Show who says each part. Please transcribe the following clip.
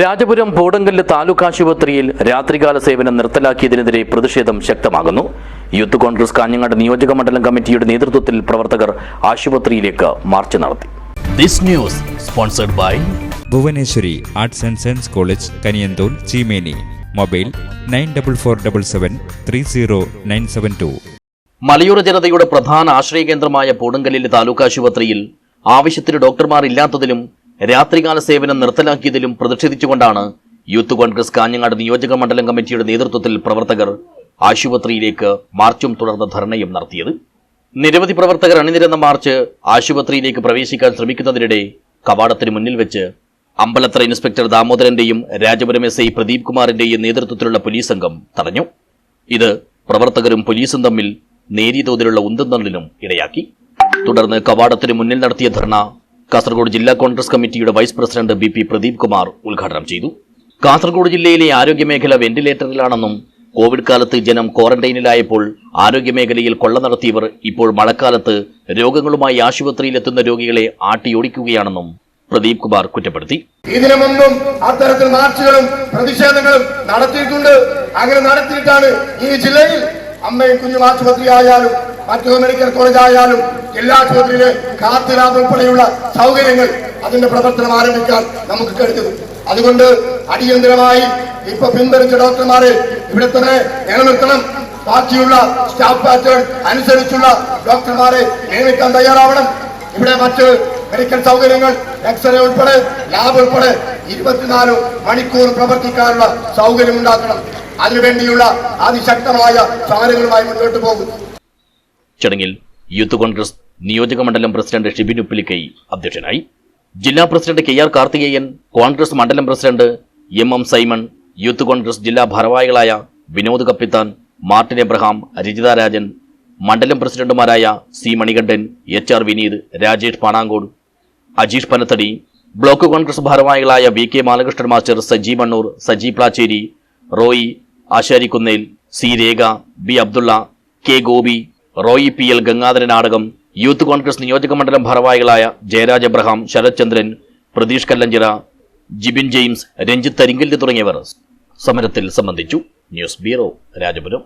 Speaker 1: രാജപുരം പോടങ്കല്ല് താലൂക്ക് ആശുപത്രിയിൽ രാത്രികാല സേവനം നിർത്തലാക്കിയതിനെതിരെ പ്രതിഷേധം ശക്തമാകുന്നു. യൂത്ത് കോൺഗ്രസ് കാഞ്ഞങ്ങാട് നിയോജക മണ്ഡലം കമ്മിറ്റിയുടെ നേതൃത്വത്തിൽ പ്രവർത്തകർ ആശുപത്രിയിലേക്ക് മാർച്ച് നടത്തി.
Speaker 2: This news sponsored by
Speaker 3: Bhuvaneswari arts and science college Kaniyanthol Cheemeni mobile nine double four double seven three zero nine seven two
Speaker 1: മലയോര ജനതയുടെ പ്രധാന ആശ്രയകേന്ദ്രമായ പോടങ്കല്ലിലെ താലൂക്ക് ആശുപത്രിയിൽ ആവശ്യത്തിന് ഡോക്ടർമാർ ഇല്ലാത്തതിലും രാത്രികാല സേവനം നിർത്തലാക്കിയതിലും പ്രതിഷേധിച്ചുകൊണ്ടാണ് യൂത്ത് കോൺഗ്രസ് കാഞ്ഞങ്ങാട് നിയോജക മണ്ഡലം കമ്മിറ്റിയുടെ നേതൃത്വത്തിൽ പ്രവർത്തകർ ആശുപത്രിയിലേക്ക് മാർച്ചും തുടർന്ന് ധർണയും നടത്തിയത്. നിരവധി പ്രവർത്തകർ അണിനിരന്ന മാർച്ച് ആശുപത്രിയിലേക്ക് പ്രവേശിക്കാൻ ശ്രമിക്കുന്നതിനിടെ കവാടത്തിന് മുന്നിൽ വെച്ച് അമ്പലത്ര ഇൻസ്പെക്ടർ ദാമോദരന്റെയും രാജപുരം എസ് ഐ പ്രദീപ് കുമാറിന്റെയും നേതൃത്വത്തിലുള്ള പോലീസ് സംഘം തടഞ്ഞു. ഇത് പ്രവർത്തകരും പോലീസും തമ്മിൽ നേരിയ തോതിലുള്ള ഉന്തുന്നള്ളിനും ഇടയാക്കി. തുടർന്ന് കവാടത്തിന് മുന്നിൽ നടത്തിയ ധർണ കാസർഗോഡ് ജില്ലാ കോൺഗ്രസ് കമ്മിറ്റിയുടെ vice president B P Pradeep Kumar ഉദ്ഘാടനം ചെയ്തു. കാസർഗോഡ് ജില്ലയിലെ ആരോഗ്യമേഖല വെന്റിലേറ്ററിലാണെന്നും കോവിഡ് കാലത്ത് ജനം ക്വാറന്റൈനിലായപ്പോൾ ആരോഗ്യമേഖലയിൽ കൊള്ള നടത്തിയവർ ഇപ്പോൾ മഴക്കാലത്ത് രോഗങ്ങളുമായി ആശുപത്രിയിലെത്തുന്ന രോഗികളെ ആട്ടിയോടിക്കുകയാണെന്നും പ്രദീപ് കുമാർ കുറ്റപ്പെടുത്തി.
Speaker 4: ഇതിനു മുമ്പും അത്തരത്തിൽ മാർച്ചുകളും പ്രതിഷേധങ്ങളും നടത്തിയിട്ടുണ്ട്. അങ്ങനെ നടത്തിയിട്ടാണ് ഈ ജില്ലയിൽ അമ്മയും കുഞ്ഞും ആശുപത്രി ആയാലും മറ്റു മെഡിക്കൽ കോളേജ് ആയാലും എല്ലാ ചോദ്യത്തിലെ കാത്തിരാത് ഉൾപ്പെടെയുള്ള സൗകര്യങ്ങൾ അതിന്റെ പ്രവർത്തനം ആരംഭിക്കാൻ നമുക്ക് കഴിഞ്ഞത് അതുകൊണ്ട് അടിയന്തരമായി ഇപ്പൊ പിന്തുണച്ച ഡോക്ടർമാരെ ഇവിടെ തന്നെ നിലനിർത്തണം. ബാക്കിയുള്ള സ്റ്റാഫ് പാറ്റേൺ അനുസരിച്ചുള്ള ഡോക്ടർമാരെ നിയമിക്കാൻ തയ്യാറാവണം. ഇവിടെ മറ്റ് മെഡിക്കൽ സൗകര്യങ്ങൾ എക്സ്റേ ഉൾപ്പെടെ ലാബ് ഉൾപ്പെടെ ഇരുപത്തിനാല് മണിക്കൂർ പ്രവർത്തിക്കാനുള്ള സൗകര്യം ഉണ്ടാക്കണം. അതിനുവേണ്ടിയുള്ള അതിശക്തമായ സമരങ്ങളുമായി മുന്നോട്ട് പോകും.
Speaker 1: ചടങ്ങിൽ യൂത്ത് കോൺഗ്രസ് നിയോജക മണ്ഡലം പ്രസിഡന്റ് ഷിബിൻ ഉപ്പിലിക്കൈ അധ്യക്ഷനായി. ജില്ലാ president K R Karthikeyan Congress മണ്ഡലം president M M Simon youth Congress ജില്ലാ ഭാരവാഹികളായ വിനോദ് കപ്പിത്താൻ മാർട്ടിൻ എബ്രഹാം രജിത രാജൻ മണ്ഡലം പ്രസിഡന്റുമാരായ C Manikandan H R Vineeth Rajesh Panankode Ajeesh Panathady block Congress ഭാരവാഹികളായ V K Balakrishnan master Saji Mannur Saji Placheri Roy Asharikkunnel C Rekha B Abdulla K Gopi Roy P L Gangadharan നാടകം youth Congress നിയോജക മണ്ഡലം ഭാരവാഹികളായ Jayaraj Abraham Sarath Chandran Pratheesh Kallanchira Jibin James Ranjith Tharinkalli തുടങ്ങിയവർ സമരത്തിൽ സംബന്ധിച്ചു. News bureau Rajapuram.